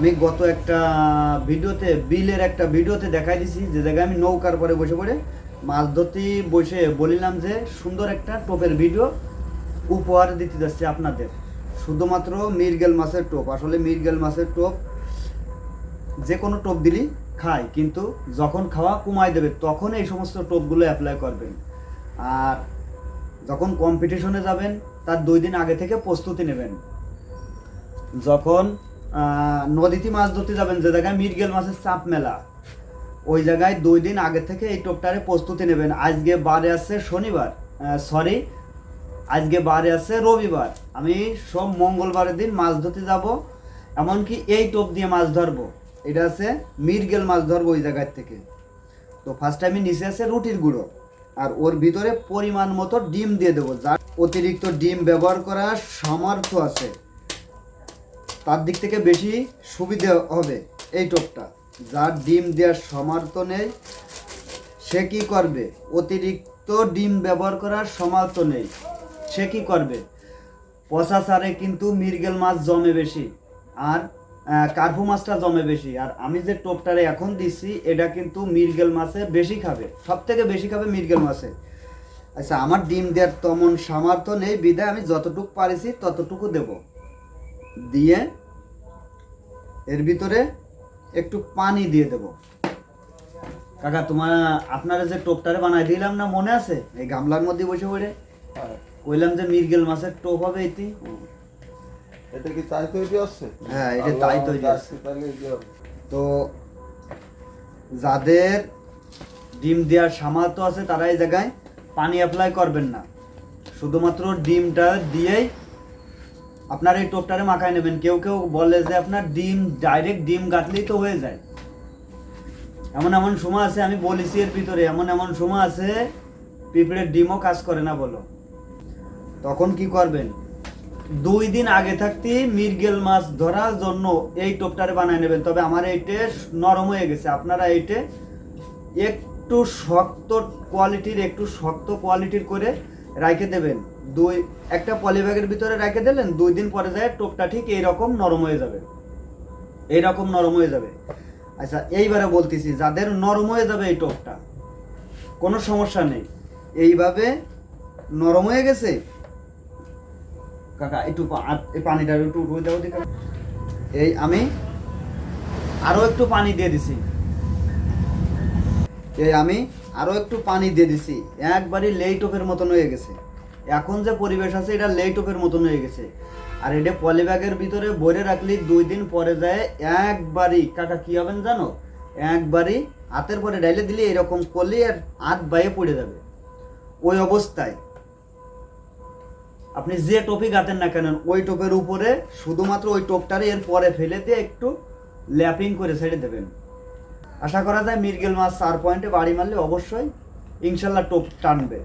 আমি গত একটা ভিডিওতে, বিলের একটা ভিডিওতে দেখাই দিছি, যে জায়গায় আমি নৌকার পরে বসে পড়ে মাছ ধরতে বসে বলিলাম যে, সুন্দর একটা টোপের ভিডিও উপহার দিতে যাচ্ছি আপনাদের। শুধুমাত্র মিরগেল মাছের টোপ। আসলে মিরগেল মাছের টোপ, যে কোনো টোপ দিলেই খায়, কিন্তু যখন খাওয়া কমায় দেবে, তখন এই সমস্ত টোপগুলো অ্যাপ্লাই করবেন। আর যখন কম্পিটিশনে যাবেন, তার দুই দিন আগে থেকে প্রস্তুতি নেবেন। যখন নদীতে মাছ ধরতে যাবেন, যে জায়গায় মিরগেল মাছের চাপ মেলা। ওই জায়গায় দুই দিন আগে থেকে এই টোপটারে প্রস্তুতি নেবেন। আজকে বারে আছে শনিবার সরি আজকে বারে আছে রবিবার। আমি সব মঙ্গলবারের দিন মাছ ধরতে যাব, এমনকি এই টোপ দিয়ে মাছ ধরবো। এটা আছে মিরগেল মাছ ধরবো ওই জায়গার থেকে। তো ফার্স্ট টাইমে নিচে আছে রুটির গুঁড়ো, আর ওর ভিতরে পরিমাণ মতো ডিম দিয়ে দেবো। যার অতিরিক্ত ডিম ব্যবহার করার সামর্থ্য আছে। তার দিক থেকে বেশি সুবিধে হবে এই টোপটা। যার ডিম দেওয়ার সামর্থ্য নেই, সে কী করবে? অতিরিক্ত ডিম ব্যবহার করার সামর্থ্য নেই, সে কী করবে? পচা সারে কিন্তু মিরগেল মাছ জমে বেশি আর কার্পু মাছটা জমে বেশি। আর আমি যে টোপটারে এখন দিচ্ছি এটা কিন্তু মিরগেল মাছে বেশি খাবে সব থেকে বেশি খাবে মিরগেল মাছে। আচ্ছা আমার ডিম দেওয়ার তেমন সামর্থ্য নেই, বিধায় আমি যতটুকু পারিছি ততটুকু দেব। দিয়ে এর ভিতরে একটু পানি দিয়ে দেব। কাকা তোমার আপনারা যে টোপটারে বানাই দিলাম না মনে আছে? এই গামলার মধ্যে বসে পড়ে। কইলাম যে মিরগেল মাছের টোপ হবে এটি। এটা কি তাই তৈরি আছে হ্যাঁ, এটা তাই তৈরি আছে। তো যাদের ডিম দেওয়ার সামর্থ্য আছে তারা এই জায়গায় পানি অ্যাপ্লাই করবেন না। শুধুমাত্র ডিমটা দিয়েই আপনার এই টোপটারে মাখায় নেবেন। কেউ কেউ বলে যে আপনার ডিম ডাইরেক্ট ডিম গাঁথলেই তো হয়ে যায়। এমন এমন সময় আছে, আমি বলেছি এর ভিতরে, এমন এমন সময় আছে, পিঁপড়ের ডিমও কাজ করে না বলো। তখন কি করবেন? দুই দিন আগে থাকতে মিরগেল মাছ ধরার জন্য এই টোপটারে বানায় নেবেন। তবে আমার এইটে নরম হয়ে গেছে। আপনারা এইটে একটু শক্ত কোয়ালিটির একটু শক্ত কোয়ালিটির করে রাখে দেবেন। দুই, একটা পলিব্যাগের ভিতরে রেখে দিলেন, দুই দিন পরে যায় টোপটা ঠিক এইরকম নরম হয়ে যাবে। এইরকম নরম হয়ে যাবে। আচ্ছা এইবারে বলতেছি, যাদের নরম হয়ে যাবে এই টোপটা, কোনো সমস্যা নেই। এইভাবে নরম হয়ে গেছে? কাকা, একটু পানিটা একটু উঠে দেবো দিকা এই আমি আরও একটু পানি দিয়ে দিছি। এই আমি আরও একটু পানি দিয়ে দিছি। একবারই লেই টোপের মতন হয়ে গেছে। এখন যে পরিবেশ আছে, এটা লেইটোপের মতন হয়ে গেছে। আর এটা পলিব্যাগের ভিতরে ভরে রাখলি, দুই দিন পরে যায়, একবারই, কাকা, কি হবেন জানো? একবারই হাতের পরে ডাইলে দিলে, এরকম করলে আর হাত বাইয়ে পড়ে যাবে। ওই অবস্থায়। আপনি যে টোপি গাতেন না কেন, ওই টোপের উপরে শুধুমাত্র ওই টোপটারে এর পরে ফেলে দিয়ে একটু ল্যাপিং করে ছেড়ে দেবেন। আশা করা যায় মিরগেল মাছ চার পয়েন্টে বাড়ি মারলে অবশ্যই ইনশাল্লাহ টোপ টানবে।